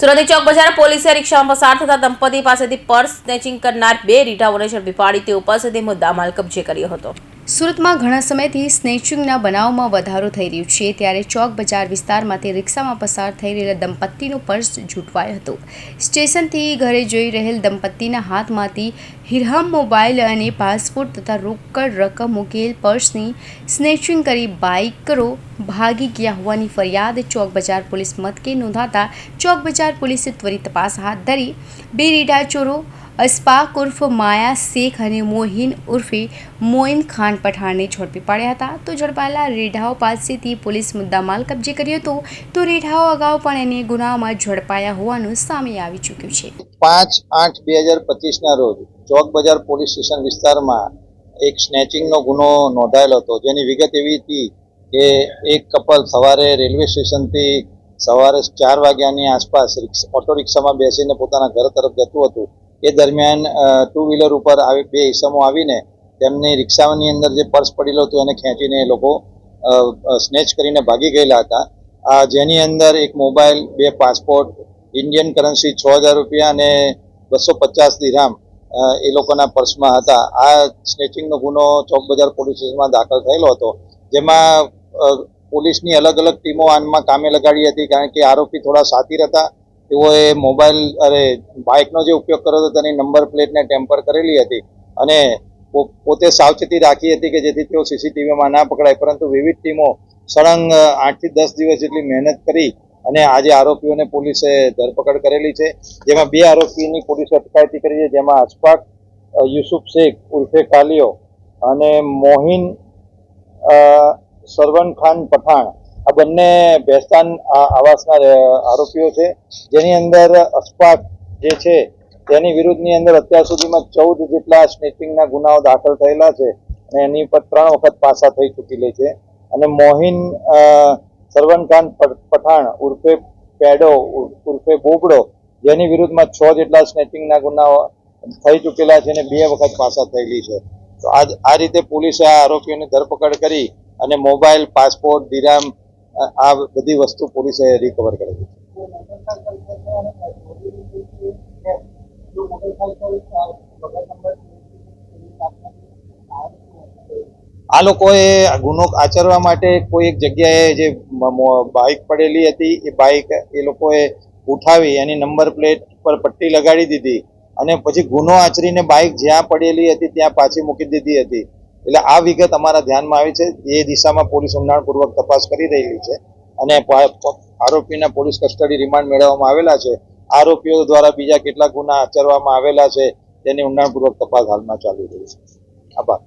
સુરતની ચોક બજાર પોલીસે રિક્ષામાં પસાર થતા દંપતી પાસેથી પર્સ સ્નેચિંગ કરનાર બે રીઢાઓને ઝડપી પાડી તેઓ પાસેથી મુદ્દામાલ કબજે કર્યો હતો. સુરતમાં ઘણા સમયથી સ્નેચિંગના બનાવમાં વધારો થઈ રહ્યો છે. ત્યારે ચોક બજાર વિસ્તારમાંથી રિક્ષામાં પસાર થઈ રહેલા દંપતીનું પર્સ ઝૂંટવાયું હતું. સ્ટેશનથી ઘરે જઈ રહેલ દંપતીના હાથમાંથી હિરહમ મોબાઈલ અને પાસપોર્ટ તથા રોકડ રકમ મૂકેલ પર્સની સ્નેચિંગ કરી બાઇકરો ભાગી ગયા હોવાની ફરિયાદ ચોક બજાર પોલીસ મથકે નોંધાતા ચોક બજાર પોલીસે ત્વરિત તપાસ હાથ ધરી. બે રીઢા ચોરો અસ્પાક ઉર્ફ માયા, શેખ અને મોહિન ઉર્ફે મોઇન ખાન પઠાણને ઝડપી પાડ્યા હતા. તો ઝડપાયેલા રેઢાઓ પાસેથી પોલીસ મુદ્દામાલ કબજે કર્યો હતો. તો રેઢાઓ અગાઉ પણ એને ગુનામાં ઝડપાયા હોવાનું સામે આવી ચૂક્યું છે. પાંચ આઠ બે હજાર પચીસના રોજ ચોક બજાર પોલીસ સ્ટેશન વિસ્તારમાં એક સ્નેચિંગનો ગુનો નોંધાયેલો હતો. જેની વિગત એવી હતી કે એક કપલ સવારે રેલવે સ્ટેશનથી સવારે ચાર વાગ્યાની આસપાસ ઓટો રિક્ષામાં બેસીને પોતાના ઘર તરફ જતું હતું. એ દરમિયાન ટુ વ્હીલર ઉપર આવી બે ઇસમો આવીને તેમની રિક્ષાની અંદર જે પર્સ પડેલો હતું એને ખેંચીને એ લોકો સ્નેચ કરીને ભાગી ગયેલા હતા. આ જેની અંદર એક મોબાઈલ, બે પાસપોર્ટ, ઇન્ડિયન કરન્સી છ હજાર રૂપિયા અને બસો પચાસ દિરામ એ લોકોના પર્સમાં હતા. આ સ્નેચિંગનો ગુનો ચોક બજાર પોલીસ સ્ટેશનમાં દાખલ થયેલો હતો. જેમાં પોલીસની અલગ અલગ ટીમો આનમાં કામે લગાડી હતી કારણ કે આરોપી થોડા સાતીર હતા. તેઓએ મોબાઈલ, અરે, બાઇકનો જે ઉપયોગ કર્યો હતો તેની નંબર પ્લેટને ટેમ્પર કરેલી હતી અને પોતે સાવચેતી રાખી હતી કે જેથી તેઓ સીસીટીવીમાં ના પકડાય. પરંતુ વિવિધ ટીમો સળંગ આઠથી દસ દિવસ જેટલી મહેનત કરી અને આજે આરોપીઓને પોલીસે ધરપકડ કરેલી છે. જેમાં બે આરોપીની પોલીસે અટકાયતી કરી છે, જેમાં અશફાક યુસુફ શેખ, ઉર્ફે કાલિયો અને મોહિન સરવન ખાન પઠાણ. આ બંને ભેસ્તાન આવાસના આરોપીઓ છે. જેની અંદર અસપાક જે છે તેની વિરુદ્ધની અંદર અત્યાર સુધીમાં ચૌદ જેટલા સ્નેચિંગના ગુનાઓ દાખલ થયેલા છે અને એની પર ત્રણ વખત પાસા થઈ ચૂકેલી છે. અને મોહિન અ, સરવન ખાન પઠાણ ઉર્ફે પેડો ઉર્ફે બોબડો જેની વિરુદ્ધમાં છ જેટલા સ્નેચિંગના ગુનાઓ થઈ ચૂકેલા છે અને બે વખત પાસા થયેલી છે. તો આજ આ રીતે પોલીસે આ આરોપીઓની ધરપકડ કરી અને મોબાઈલ પાસપોર્ટ દિરામ અ- આ બધી વસ્તુ પોલીસે રિકવર કરેલી આ લોકોએ ગુનો આચરવા માટે કોઈ એક જગ્યાએ જે બાઇક પડેલી હતી, એ બાઇક એ લોકોએ ઉઠાવી એની નંબર પ્લેટ પર પટ્ટી લગાડી દીધી અને પછી ગુનો આચરીને બાઇક જ્યાં પડેલી હતી ત્યાં પાછી મૂકી દીધી હતી. એટલે આ વિગત અમારા ધ્યાનમાં આવી છે. એ દિશામાં પોલીસ ઊંડાણપૂર્વક તપાસ કરી રહેલી છે અને આરોપીના પોલીસ કસ્ટડી રિમાન્ડ મેળવવામાં આવેલા છે. આરોપીઓ દ્વારા બીજા કેટલા ગુના આચરવામાં આવેલા છે. તેની ઊંડાણપૂર્વક તપાસ હાલમાં ચાલી રહી છે. આભાર.